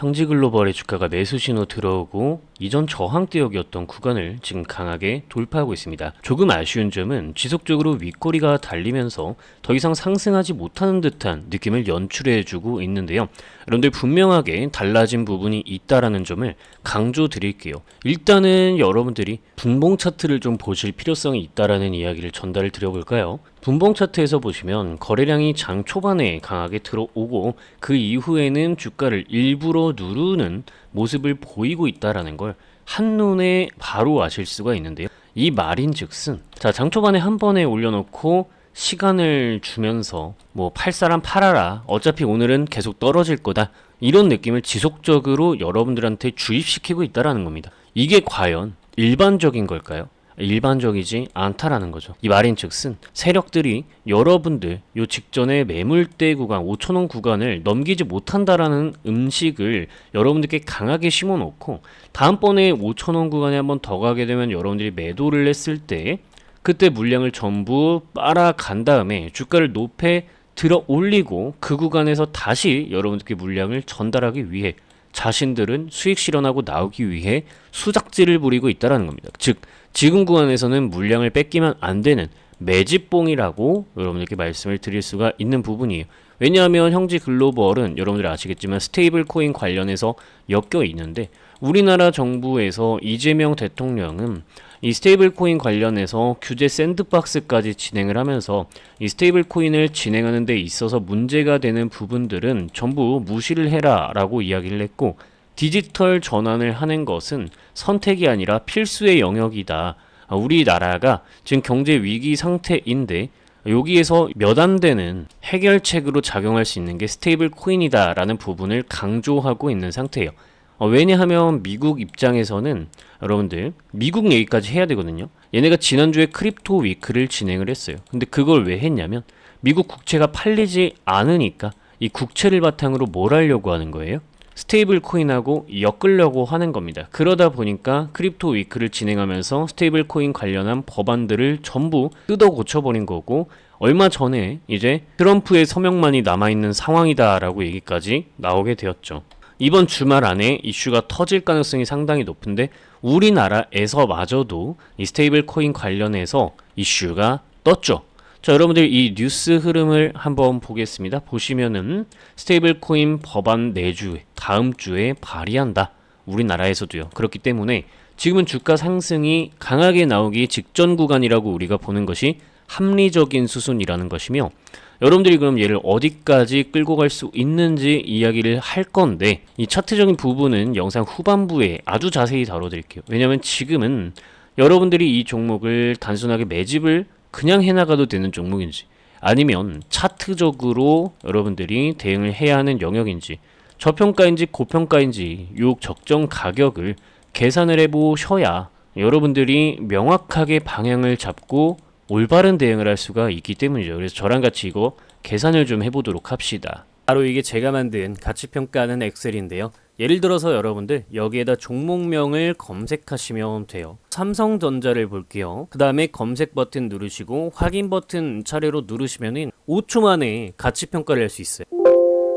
형지글로벌의 주가가 매수 신호 들어오고 이전 저항대역이었던 구간을 지금 강하게 돌파하고 있습니다. 조금 아쉬운 점은 지속적으로 윗꼬리가 달리면서 더 이상 상승하지 못하는 듯한 느낌을 연출해주고 있는데요. 여러분들 분명하게 달라진 부분이 있다라는 점을 강조드릴게요. 일단은 여러분들이 분봉 차트를 좀 보실 필요성이 있다라는 이야기를 전달을 드려볼까요? 분봉 차트에서 보시면 거래량이 장 초반에 강하게 들어오고 그 이후에는 주가를 일부러 누르는 모습을 보이고 있다라는 걸 한눈에 바로 아실 수가 있는데요. 이 말인 즉슨 자 장 초반에 한 번에 올려놓고 시간을 주면서 뭐 팔 사람 팔아라 어차피 오늘은 계속 떨어질 거다 이런 느낌을 지속적으로 여러분들한테 주입시키고 있다라는 겁니다. 이게 과연 일반적인 걸까요? 일반적이지 않다라는 거죠. 이 말인즉슨 세력들이 여러분들 요 직전에 매물대 구간 5천원 구간을 넘기지 못한다라는 음식을 여러분들께 강하게 심어놓고 다음번에 5천원 구간에 한번 더 가게 되면 여러분들이 매도를 했을 때 그때 물량을 전부 빨아간 다음에 주가를 높에 들어 올리고 그 구간에서 다시 여러분들께 물량을 전달하기 위해 자신들은 수익 실현하고 나오기 위해 수작질을 부리고 있다라는 겁니다. 즉 지금 구간에서는 물량을 뺏기면 안 되는 매집봉이라고 여러분들께 말씀을 드릴 수가 있는 부분이에요. 왜냐하면 형지 글로벌은 여러분들 아시겠지만 스테이블 코인 관련해서 엮여 있는데 우리나라 정부에서 이재명 대통령은 이 스테이블 코인 관련해서 규제 샌드박스까지 진행을 하면서 이 스테이블 코인을 진행하는 데 있어서 문제가 되는 부분들은 전부 무시를 해라 라고 이야기를 했고 디지털 전환을 하는 것은 선택이 아니라 필수의 영역이다. 아, 우리나라가 지금 경제 위기 상태인데 여기에서 몇 안 되는 해결책으로 작용할 수 있는 게 스테이블 코인이다라는 부분을 강조하고 있는 상태예요. 어, 왜냐하면 미국 입장에서는 여러분들 미국 얘기까지 해야 되거든요. 얘네가 지난주에 크립토 위크를 진행을 했어요. 근데 그걸 왜 했냐면 미국 국채가 팔리지 않으니까 이 국채를 바탕으로 뭘 하려고 하는 거예요? 스테이블 코인하고 엮으려고 하는 겁니다. 그러다 보니까 크립토 위크를 진행하면서 스테이블 코인 관련한 법안들을 전부 뜯어 고쳐버린 거고 얼마 전에 이제 트럼프의 서명만이 남아있는 상황이다라고 얘기까지 나오게 되었죠. 이번 주말 안에 이슈가 터질 가능성이 상당히 높은데 우리나라에서 마저도 이 스테이블 코인 관련해서 이슈가 떴죠. 자, 여러분들 이 뉴스 흐름을 한번 보겠습니다. 보시면은 스테이블 코인 법안 내주 다음 주에 발의한다. 우리나라에서도요. 그렇기 때문에 지금은 주가 상승이 강하게 나오기 직전 구간이라고 우리가 보는 것이 합리적인 수순이라는 것이며 여러분들이 그럼 얘를 어디까지 끌고 갈 수 있는지 이야기를 할 건데 이 차트적인 부분은 영상 후반부에 아주 자세히 다뤄드릴게요. 왜냐하면 지금은 여러분들이 이 종목을 단순하게 매집을 그냥 해나가도 되는 종목인지 아니면 차트적으로 여러분들이 대응을 해야 하는 영역인지 저평가인지 고평가인지 요 적정 가격을 계산을 해보셔야 여러분들이 명확하게 방향을 잡고 올바른 대응을 할 수가 있기 때문이죠. 그래서 저랑 같이 이거 계산을 좀 해보도록 합시다. 바로 이게 제가 만든 가치평가하는 엑셀인데요. 예를 들어서 여러분들 여기에다 종목명을 검색하시면 돼요. 삼성전자를 볼게요. 그 다음에 검색 버튼 누르시고 확인 버튼 차례로 누르시면은 5초 만에 가치평가를 할 수 있어요.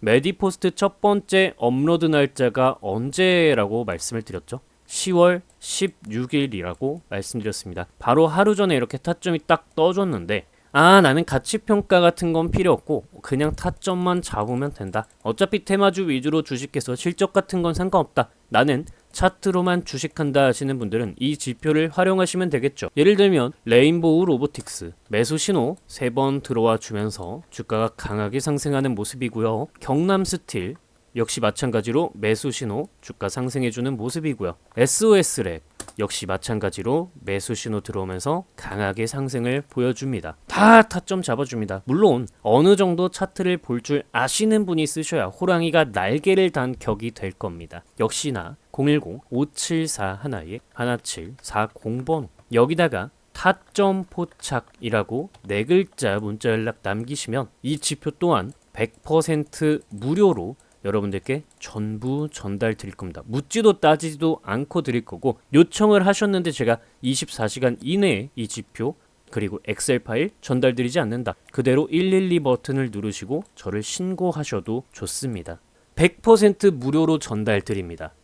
메디포스트 첫 번째 업로드 날짜가 언제라고 말씀을 드렸죠? 10월 16일이라고 말씀드렸습니다. 바로 하루 전에 이렇게 타점이 딱 떠줬는데 아 나는 가치평가 같은 건 필요 없고 그냥 타점만 잡으면 된다. 어차피 테마주 위주로 주식해서 실적 같은 건 상관없다. 나는 차트로만 주식한다 하시는 분들은 이 지표를 활용하시면 되겠죠. 예를 들면 레인보우 로보틱스 매수 신호 3번 들어와 주면서 주가가 강하게 상승하는 모습이고요. 경남 스틸 역시 마찬가지로 매수 신호 주가 상승해 주는 모습이고요. SOS랩 역시 마찬가지로 매수 신호 들어오면서 강하게 상승을 보여줍니다. 다 타점 잡아줍니다. 물론 어느 정도 차트를 볼 줄 아시는 분이 쓰셔야 호랑이가 날개를 단 격이 될 겁니다. 역시나 010-574 하나에 1740번 여기다가 타점 포착이라고 네 글자 문자 연락 남기시면 이 지표 또한 100% 무료로 여러분들께 전부 전달 드릴 겁니다. 묻지도 따지지도 않고 드릴 거고 요청을 하셨는데 제가 24시간 이내에 이 지표 그리고 엑셀 파일 전달드리지 않는다. 그대로 112 버튼을 누르시고 저를 신고하셔도 좋습니다. 100% 무료로 전달 드립니다.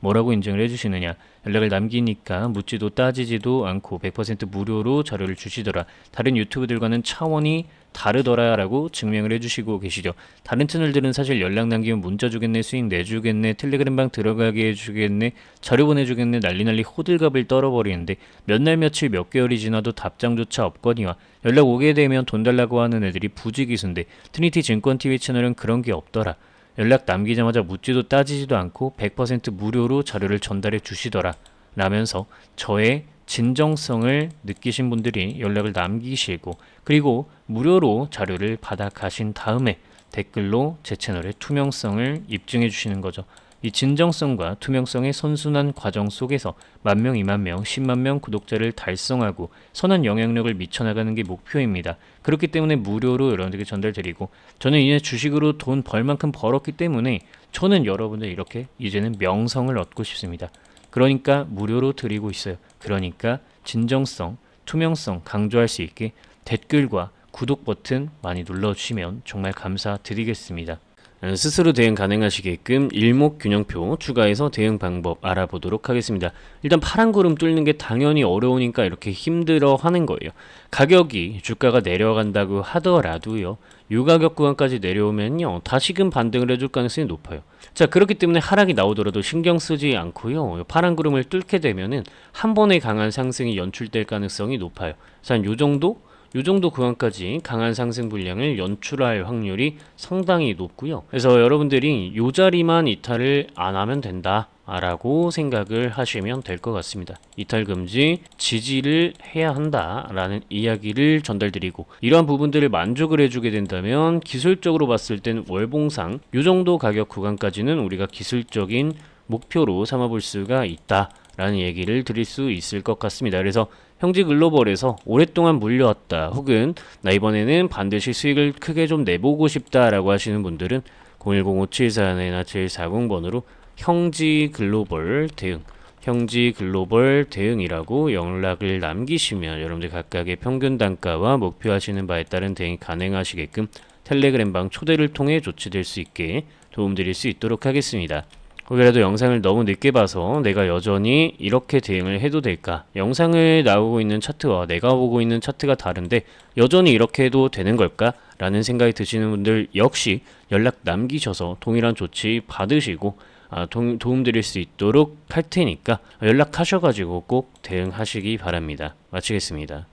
뭐라고 인증을 해주시느냐. 연락을 남기니까 묻지도 따지지도 않고 100% 무료로 자료를 주시더라. 다른 유튜브들과는 차원이 다르더라 라고 증명을 해주시고 계시죠. 다른 채널들은 사실 연락 남기면 문자 주겠네 수익 내주겠네 텔레그램방 들어가게 해주겠네 자료 보내주겠네 난리 난리 호들갑을 떨어버리는데 몇 날 며칠 몇 개월이 지나도 답장조차 없거니와 연락 오게 되면 돈 달라고 하는 애들이 부지기수인데 트니티 증권TV 채널은 그런 게 없더라 연락 남기자마자 묻지도 따지지도 않고 100% 무료로 자료를 전달해 주시더라 라면서 저의 진정성을 느끼신 분들이 연락을 남기시고 그리고 무료로 자료를 받아 가신 다음에 댓글로 제 채널의 투명성을 입증해 주시는 거죠. 이 진정성과 투명성의 선순환 과정 속에서 만 명, 이만 명, 십만 명 구독자를 달성하고 선한 영향력을 미쳐나가는 게 목표입니다. 그렇기 때문에 무료로 여러분들께 전달드리고 저는 이제 주식으로 돈 벌 만큼 벌었기 때문에 저는 여러분들 이렇게 이제는 명성을 얻고 싶습니다. 그러니까 무료로 드리고 있어요. 그러니까 진정성, 투명성 강조할 수 있게 댓글과 구독 버튼 많이 눌러주시면 정말 감사드리겠습니다. 어, 스스로 대응 가능하시게끔 일목균형표 추가해서 대응 방법 알아보도록 하겠습니다. 일단 파란 구름 뚫는 게 당연히 어려우니까 이렇게 힘들어 하는 거예요. 가격이 주가가 내려간다고 하더라도요. 유가격 구간까지 내려오면요. 다시금 반등을 해줄 가능성이 높아요. 자, 그렇기 때문에 하락이 나오더라도 신경 쓰지 않고요. 파란 구름을 뚫게 되면은 한 번의 강한 상승이 연출될 가능성이 높아요. 자, 요 정도 이 정도 구간까지 강한 상승 분량을 연출할 확률이 상당히 높고요. 그래서 여러분들이 이 자리만 이탈을 안 하면 된다. 라고 생각을 하시면 될 것 같습니다. 이탈 금지, 지지를 해야 한다라는 이야기를 전달드리고 이러한 부분들을 만족을 해주게 된다면 기술적으로 봤을 땐 월봉상 이 정도 가격 구간까지는 우리가 기술적인 목표로 삼아볼 수가 있다 라는 얘기를 드릴 수 있을 것 같습니다. 그래서 형지 글로벌에서 오랫동안 물려왔다 혹은 나 이번에는 반드시 수익을 크게 좀 내보고 싶다라고 하시는 분들은 010-5741-740번으로 형지 글로벌 대응 형지 글로벌 대응이라고 연락을 남기시면 여러분들 각각의 평균 단가와 목표하시는 바에 따른 대응이 가능하시게끔 텔레그램방 초대를 통해 조치될 수 있게 도움드릴 수 있도록 하겠습니다. 혹여라도 영상을 너무 늦게 봐서 내가 여전히 이렇게 대응을 해도 될까? 영상을 나오고 있는 차트와 내가 보고 있는 차트가 다른데 여전히 이렇게 해도 되는 걸까? 라는 생각이 드시는 분들 역시 연락 남기셔서 동일한 조치 받으시고 아, 도, 도움 드릴 수 있도록 할 테니까 연락하셔가지고 꼭 대응하시기 바랍니다. 마치겠습니다.